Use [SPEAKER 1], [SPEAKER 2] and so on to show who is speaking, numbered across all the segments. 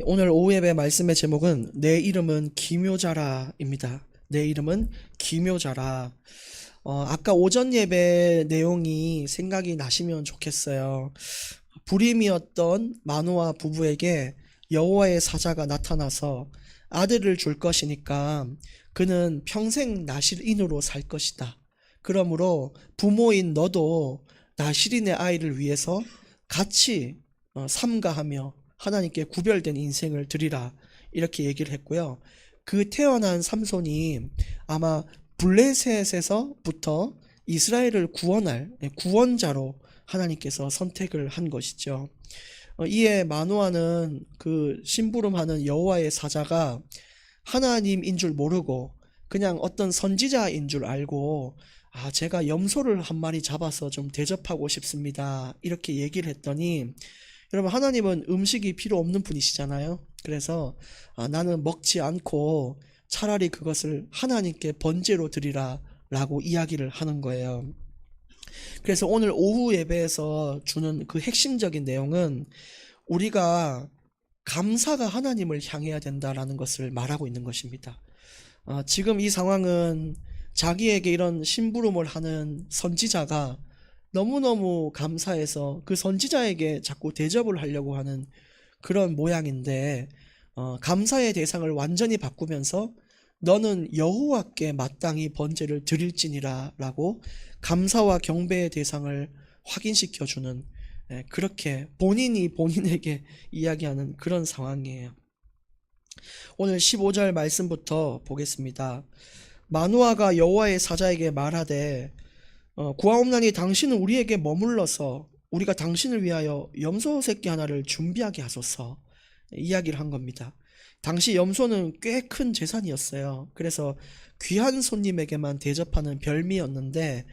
[SPEAKER 1] 오늘 오후 예배 말씀의 제목은 내 이름은 기묘자라입니다. 내 이름은 기묘자라. 어, 아까 오전 예배 내용이 생각이 나시면 좋겠어요. 불임이었던 마노아 부부에게 여호와의 사자가 나타나서 아들을 줄 것이니까 그는 평생 나실인으로 살 것이다. 그러므로 부모인 너도 나실인의 아이를 위해서 같이 어, 삼가하며 하나님께 구별된 인생을 드리라 이렇게 얘기를 했고요. 그 태어난 삼손이 아마 블레셋에서부터 이스라엘을 구원할 예, 구원자로 하나님께서 선택을 한 것이죠. 어, 이에 마노아는 그 심부름하는 여호와의 사자가 하나님인 줄 모르고 그냥 어떤 선지자인 줄 알고 아 제가 염소를 한 마리 잡아서 좀 대접하고 싶습니다 이렇게 얘기를 했더니 여러분 하나님은 음식이 필요 없는 분이시잖아요. 그래서 아, 나는 먹지 않고 차라리 그것을 하나님께 번제로 드리라라고 이야기를 하는 거예요. 그래서 오늘 오후 예배에서 주는 그 핵심적인 내용은 우리가 감사가 하나님을 향해야 된다라는 것을 말하고 있는 것입니다. 어, 지금 이 상황은 자기에게 이런 심부름을 하는 선지자가 너무너무 감사해서 그 선지자에게 자꾸 대접을 하려고 하는 그런 모양인데 어, 감사의 대상을 완전히 바꾸면서 너는 여호와께 마땅히 번제를 드릴지니라라고 감사와 경배의 대상을 확인시켜 주는 예, 그렇게 본인이 본인에게 이야기하는 그런 상황이에요. 오늘 15절 말씀부터 보겠습니다. 마누아가 여호와의 사자에게 말하되 어, 구하옵나니 당신은 우리에게 머물러서 우리가 당신을 위하여 염소 새끼 하나를 준비하게 하소서 이야기를 한 겁니다. 당시 염소는 꽤 큰 재산이었어요. 그래서 귀한 손님에게만 대접하는 별미였는데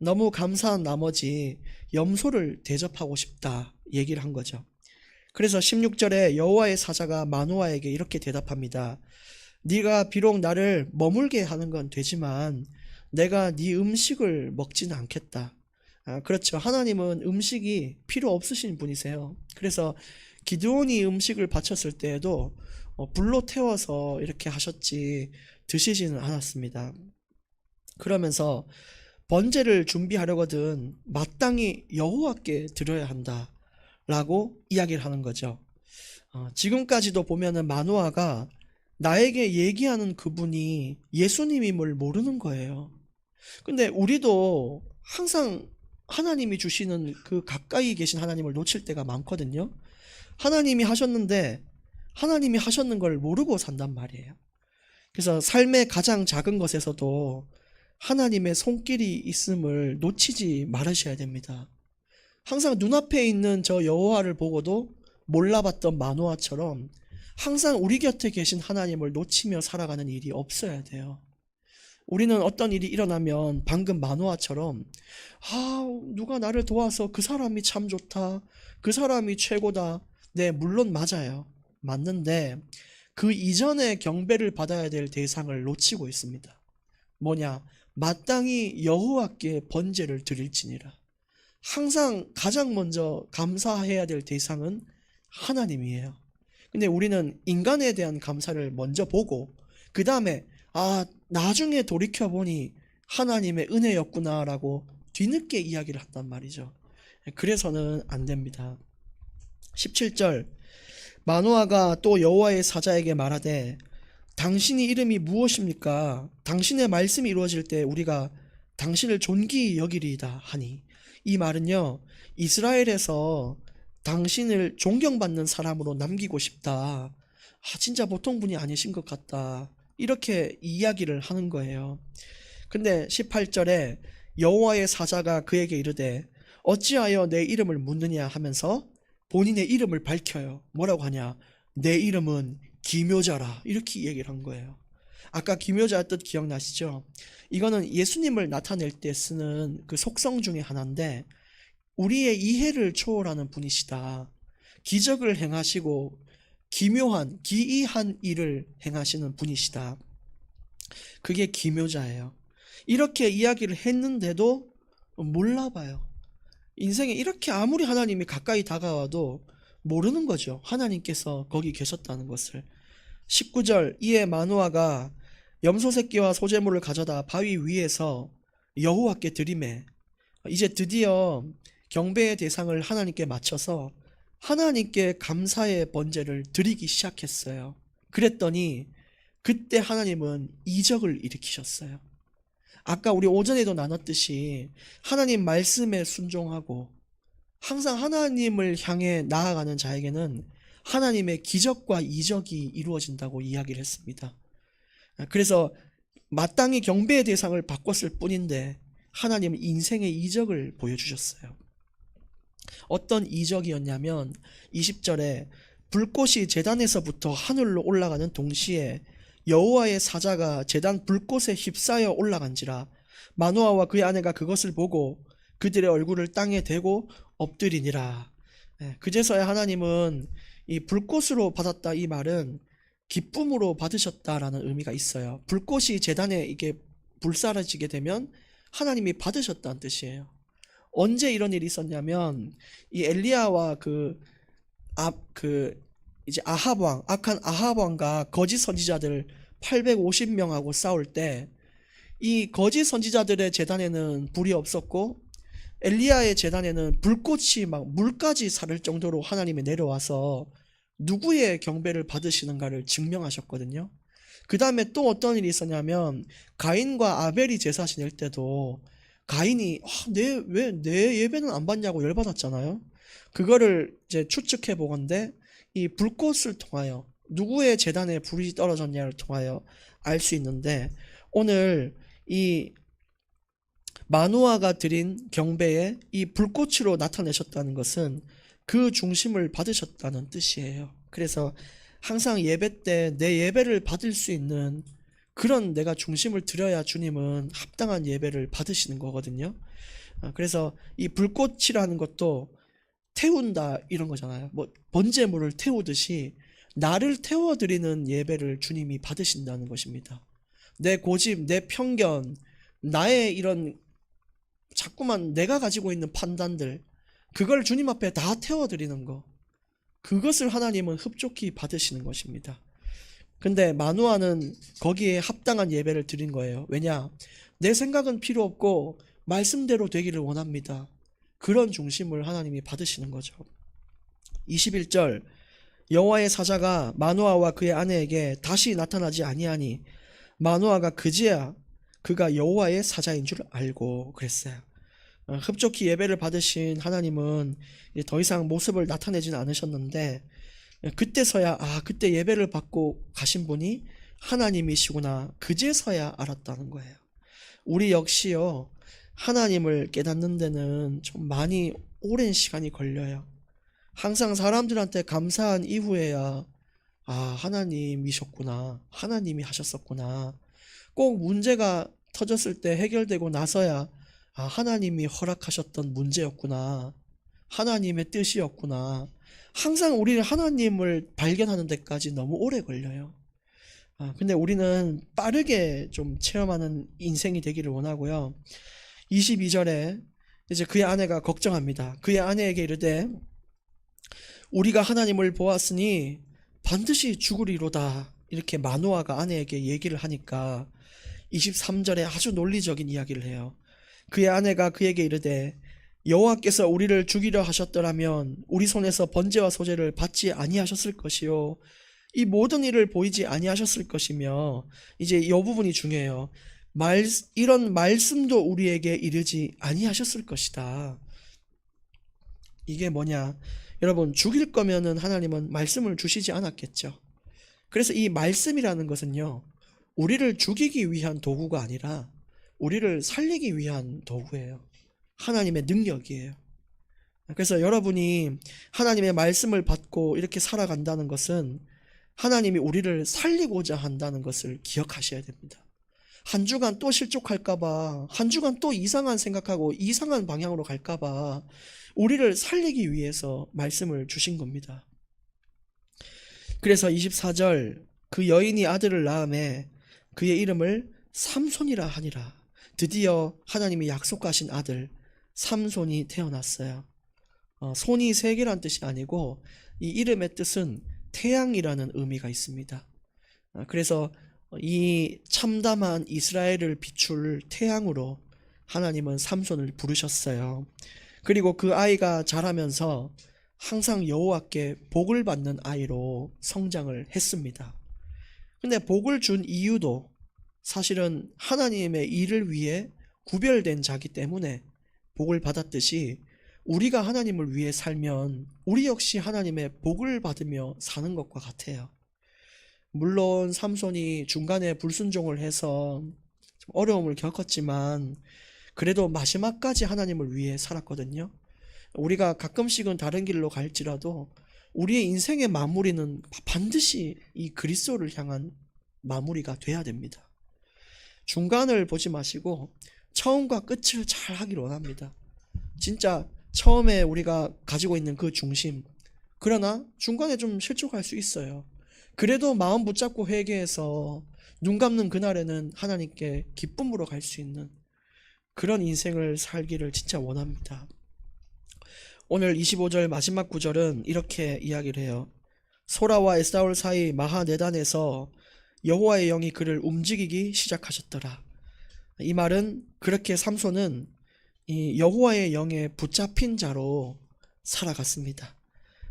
[SPEAKER 1] 너무 감사한 나머지 염소를 대접하고 싶다 얘기를 한 거죠. 그래서 16절에 여호와의 사자가 마노아에게 이렇게 대답합니다. 네가 비록 나를 머물게 하는 건 되지만 내가 네 음식을 먹지는 않겠다. 아, 그렇죠. 하나님은 음식이 필요 없으신 분이세요. 그래서 기드온이 음식을 바쳤을 때에도 어, 불로 태워서 이렇게 하셨지 드시지는 않았습니다. 그러면서 번제를 준비하려거든 마땅히 여호와께 드려야 한다라고 이야기를 하는 거죠. 어, 지금까지도 보면은 마노아가 나에게 얘기하는 그분이 예수님임을 모르는 거예요. 근데 우리도 항상 하나님이 주시는 그 가까이 계신 하나님을 놓칠 때가 많거든요. 하나님이 하셨는데 하나님이 하셨는 걸 모르고 산단 말이에요. 그래서 삶의 가장 작은 것에서도 하나님의 손길이 있음을 놓치지 말으셔야 됩니다. 항상 눈앞에 있는 저 여호와를 보고도 몰라봤던 마노아처럼 항상 우리 곁에 계신 하나님을 놓치며 살아가는 일이 없어야 돼요. 우리는 어떤 일이 일어나면 방금 마노아처럼 아 누가 나를 도와서 그 사람이 참 좋다 그 사람이 최고다. 네 물론 맞아요. 맞는데 그 이전에 경배를 받아야 될 대상을 놓치고 있습니다. 뭐냐? 마땅히 여호와께 번제를 드릴지니라. 항상 가장 먼저 감사해야 될 대상은 하나님이에요. 근데 우리는 인간에 대한 감사를 먼저 보고 그 다음에 아, 나중에 돌이켜보니 하나님의 은혜였구나라고 뒤늦게 이야기를 한단 말이죠. 그래서는 안 됩니다. 17절 마노아가 또 여호와의 사자에게 말하되 당신이 이름이 무엇입니까? 당신의 말씀이 이루어질 때 우리가 당신을 존귀 여기리이다 하니 이 말은요 이스라엘에서 당신을 존경받는 사람으로 남기고 싶다. 아 진짜 보통 분이 아니신 것 같다. 이렇게 이야기를 하는 거예요. 근데 18절에 여호와의 사자가 그에게 이르되 어찌하여 내 이름을 묻느냐 하면서 본인의 이름을 밝혀요. 뭐라고 하냐? 내 이름은 기묘자라. 이렇게 얘기를 한 거예요. 아까 기묘자 뜻 기억나시죠? 이거는 예수님을 나타낼 때 쓰는 그 속성 중에 하나인데 우리의 이해를 초월하는 분이시다. 기적을 행하시고 기묘한 기이한 일을 행하시는 분이시다. 그게 기묘자예요. 이렇게 이야기를 했는데도 몰라봐요. 인생에 이렇게 아무리 하나님이 가까이 다가와도 모르는 거죠. 하나님께서 거기 계셨다는 것을. 19절 이에 마누아가 염소 새끼와 소재물을 가져다 바위 위에서 여호와께 드리매 이제 드디어 경배의 대상을 하나님께 맞춰서 하나님께 감사의 번제를 드리기 시작했어요. 그랬더니 그때 하나님은 이적을 일으키셨어요. 아까 우리 오전에도 나눴듯이 하나님 말씀에 순종하고 항상 하나님을 향해 나아가는 자에게는 하나님의 기적과 이적이 이루어진다고 이야기를 했습니다. 그래서 마땅히 경배의 대상을 바꿨을 뿐인데 하나님은 인생의 이적을 보여주셨어요. 어떤 이적이었냐면 20절에 불꽃이 제단에서부터 하늘로 올라가는 동시에 여호와의 사자가 제단 불꽃에 휩싸여 올라간지라 마노아와 그의 아내가 그것을 보고 그들의 얼굴을 땅에 대고 엎드리니라. 예, 그제서야 하나님은 이 불꽃으로 받았다 이 말은 기쁨으로 받으셨다라는 의미가 있어요. 불꽃이 제단에 이게 불사라지게 되면 하나님이 받으셨다는 뜻이에요. 언제 이런 일이 있었냐면 이 엘리야와 그 아, 그 이제 아합 왕, 악한 아합 왕과 거짓 선지자들 850명하고 싸울 때 이 거짓 선지자들의 재단에는 불이 없었고 엘리야의 재단에는 불꽃이 막 물까지 사를 정도로 하나님이 내려와서 누구의 경배를 받으시는가를 증명하셨거든요. 그 다음에 또 어떤 일이 있었냐면 가인과 아벨이 제사 지낼 때도 가인이 아, 내왜 내 예배는 안 받냐고 열받았잖아요. 그거를 이제 추측해 보건데 이 불꽃을 통하여 누구의 재단에 불이 떨어졌냐를 통하여 알 수 있는데 오늘 이 마누아가 드린 경배에 이 불꽃으로 나타내셨다는 것은 그 중심을 받으셨다는 뜻이에요. 그래서 항상 예배 때 내 예배를 받을 수 있는 그런 내가 중심을 들여야 주님은 합당한 예배를 받으시는 거거든요. 아, 그래서 이 불꽃이라는 것도 태운다 이런 거잖아요. 뭐 번제물을 태우듯이 나를 태워드리는 예배를 주님이 받으신다는 것입니다. 내 고집, 내 편견, 나의 이런 자꾸만 내가 가지고 있는 판단들, 그걸 주님 앞에 다 태워드리는 거. 그것을 하나님은 흡족히 받으시는 것입니다. 근데 마누아는 거기에 합당한 예배를 드린 거예요. 왜냐? 내 생각은 필요 없고 말씀대로 되기를 원합니다. 그런 중심을 하나님이 받으시는 거죠. 21절 여호와의 사자가 마누아와 그의 아내에게 다시 나타나지 아니하니 마누아가 그제야 그가 여호와의 사자인 줄 알고 그랬어요. 어, 흡족히 예배를 받으신 하나님은 더 이상 모습을 나타내지는 않으셨는데 그때서야 아 그때 예배를 받고 가신 분이 하나님이시구나. 그제서야 알았다는 거예요. 우리 역시요 하나님을 깨닫는 데는 좀 많이 오랜 시간이 걸려요. 항상 사람들한테 감사한 이후에야 아 하나님이셨구나. 하나님이 하셨었구나. 꼭 문제가 터졌을 때 해결되고 나서야 아 하나님이 허락하셨던 문제였구나. 하나님의 뜻이었구나 항상 우리는 하나님을 발견하는 데까지 너무 오래 걸려요. 아, 근데 우리는 빠르게 좀 체험하는 인생이 되기를 원하고요. 22절에 이제 그의 아내가 걱정합니다. 그의 아내에게 이르되 우리가 하나님을 보았으니 반드시 죽으리로다. 이렇게 마노아가 아내에게 얘기를 하니까 23절에 아주 논리적인 이야기를 해요. 그의 아내가 그에게 이르되 여호와께서 우리를 죽이려 하셨더라면 우리 손에서 번제와 소제를 받지 아니하셨을 것이요 이 모든 일을 보이지 아니하셨을 것이며 이제 이 부분이 중요해요. 말 이런 말씀도 우리에게 이르지 아니하셨을 것이다. 이게 뭐냐? 여러분 죽일 거면은 하나님은 말씀을 주시지 않았겠죠. 그래서 이 말씀이라는 것은요. 우리를 죽이기 위한 도구가 아니라 우리를 살리기 위한 도구예요. 하나님의 능력이에요. 그래서 여러분이 하나님의 말씀을 받고 이렇게 살아간다는 것은 하나님이 우리를 살리고자 한다는 것을 기억하셔야 됩니다. 한 주간 또 실족할까봐, 한 주간 또 이상한 생각하고 이상한 방향으로 갈까봐 우리를 살리기 위해서 말씀을 주신 겁니다. 그래서 24절 그 여인이 아들을 낳음에 그의 이름을 삼손이라 하니라. 드디어 하나님이 약속하신 아들 삼손이 태어났어요. 어, 손이 세 개란 뜻이 아니고 이 이름의 뜻은 태양이라는 의미가 있습니다. 아, 그래서 이 참담한 이스라엘을 비출 태양으로 하나님은 삼손을 부르셨어요. 그리고 그 아이가 자라면서 항상 여호와께 복을 받는 아이로 성장을 했습니다. 근데 복을 준 이유도 사실은 하나님의 일을 위해 구별된 자기 때문에 복을 받았듯이 우리가 하나님을 위해 살면 우리 역시 하나님의 복을 받으며 사는 것과 같아요. 물론 삼손이 중간에 불순종을 해서 좀 어려움을 겪었지만 그래도 마지막까지 하나님을 위해 살았거든요. 우리가 가끔씩은 다른 길로 갈지라도 우리의 인생의 마무리는 반드시 이 그리스도를 향한 마무리가 돼야 됩니다. 중간을 보지 마시고 처음과 끝을 잘 하기를 원합니다. 진짜 처음에 우리가 가지고 있는 그 중심. 그러나 중간에 좀 실족할 수 있어요. 그래도 마음 붙잡고 회개해서 눈 감는 그날에는 하나님께 기쁨으로 갈 수 있는 그런 인생을 살기를 진짜 원합니다. 오늘 25절 마지막 구절은 이렇게 이야기를 해요. 소라와 에사울 사이 마하네단에서 여호와의 영이 그를 움직이기 시작하셨더라. 이 말은 그렇게 삼손은 이 여호와의 영에 붙잡힌 자로 살아갔습니다.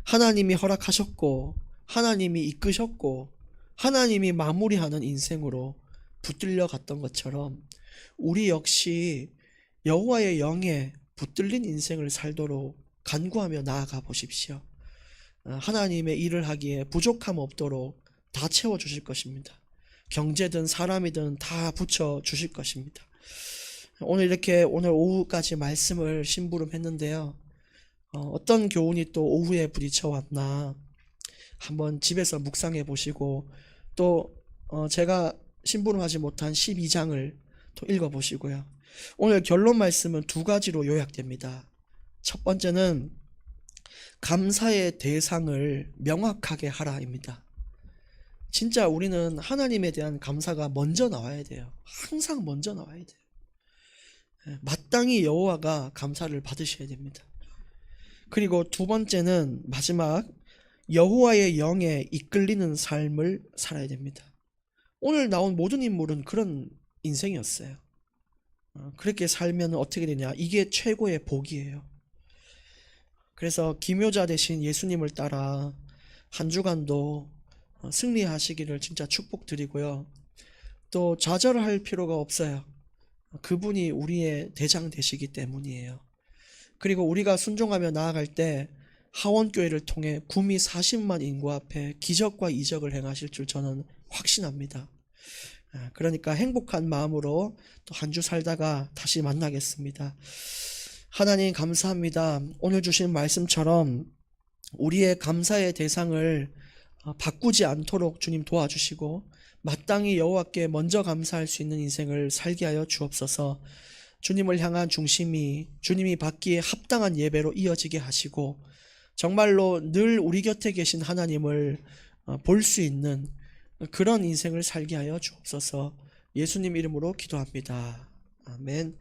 [SPEAKER 1] 하나님이 허락하셨고 하나님이 이끄셨고 하나님이 마무리하는 인생으로 붙들려 갔던 것처럼 우리 역시 여호와의 영에 붙들린 인생을 살도록 간구하며 나아가 보십시오. 어, 하나님의 일을 하기에 부족함 없도록 다 채워 주실 것입니다. 경제든 사람이든 다 붙여 주실 것입니다. 오늘 이렇게 오늘 오후까지 말씀을 심부름했는데요. 어, 떤 교훈이 또 오후에 부딪혀 왔나 한번 집에서 묵상해 보시고 또 어, 제가 심부름하지 못한 12장을 또 읽어 보시고요. 오늘 결론 말씀은 두 가지로 요약됩니다. 첫 번째는 감사의 대상을 명확하게 하라입니다. 진짜 우리는 하나님에 대한 감사가 먼저 나와야 돼요. 항상 먼저 나와야 돼요. 예, 마땅히 여호와가 감사를 받으셔야 됩니다. 그리고 두 번째는 마지막 여호와의 영에 이끌리는 삶을 살아야 됩니다. 오늘 나온 모든 인물은 그런 인생이었어요. 어, 그렇게 살면 어떻게 되냐? 이게 최고의 복이에요. 그래서 기묘자 대신 예수님을 따라 한 주간도 어, 승리하시기를 진짜 축복드리고요. 또 좌절할 필요가 없어요. 그분이 우리의 대장 되시기 때문이에요. 그리고 우리가 순종하며 나아갈 때 하원교회를 통해 구미 40만 인구 앞에 기적과 이적을 행하실 줄 저는 확신합니다. 아, 그러니까 행복한 마음으로 또 한 주 살다가 다시 만나겠습니다. 하나님 감사합니다. 오늘 주신 말씀처럼 우리의 감사의 대상을 어, 바꾸지 않도록 주님 도와주시고 마땅히 여호와께 먼저 감사할 수 있는 인생을 살게 하여 주옵소서. 주님을 향한 중심이 주님이 받기에 합당한 예배로 이어지게 하시고 정말로 늘 우리 곁에 계신 하나님을 어, 볼수 있는 그런 인생을 살게 하여 주옵소서. 예수님 이름으로 기도합니다. 아멘.